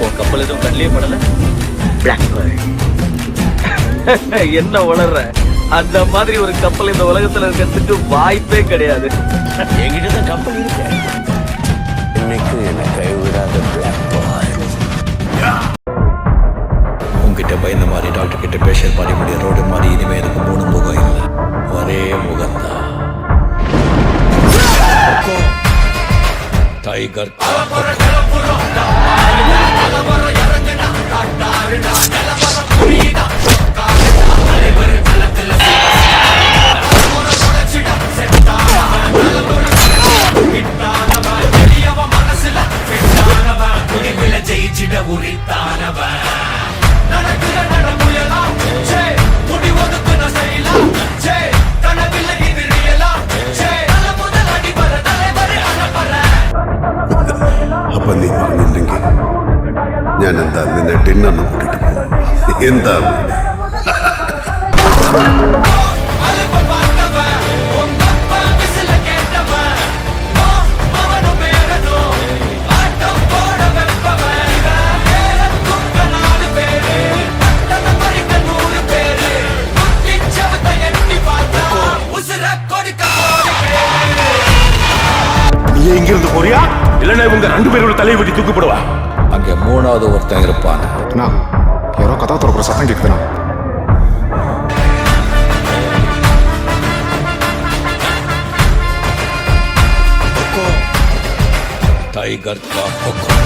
உன் கப்பல் எதுவும் கண்ணிலே படல? பிளாக் என்ன உளர்ற அந்த மாதிரி ஒரு கப்பல் இந்த உலகத்துல இருக்கிறதுக்கு வாய்ப்பே கிடையாது. என்கிட்ட தான் கப்பல் இருக்கு. இன்னைக்கு என்னை கைவிடாத பிளாக் உங்ககிட்ட பயந்த மாதிரி டாக்டர் கிட்ட பேஷண்ட் மாதிரி முடிய ரோடு மாதிரி இனிமே எனக்கு மூணு முகம் இல்லை. ஒரே முகம்தான். டைகர் கா ஜெயிச்சிட உரித்தானவன் நடக்குற நடமுயலாம் ஜே முடி ஒதுக்குன செய்யலாம் ஜே கனவில்லை இது ரியலாம் ஜே நல்ல முதல் அடிபர தலைவர் அனப்பற അപ്പൊ നീ പറഞ്ഞില്ലെങ്കിൽ ഞാൻ എന്താ നിന്നെ ഡിന്നറിന് കൂട്ടിട്ട് പോകും എന്താ நீ இங்கிருந்து போறியா? இல்லைன்னா இவங்க ரெண்டு பேரோட தலையை வெட்டி தூக்கிப்படுவா? அங்கே மூணாவது ஒருத்தன் இருப்பான். அண்ணா யாரோ கதா திறக்கிற சத்தம் கேட்குதுண்ணா டைகர் கா கொக்கோ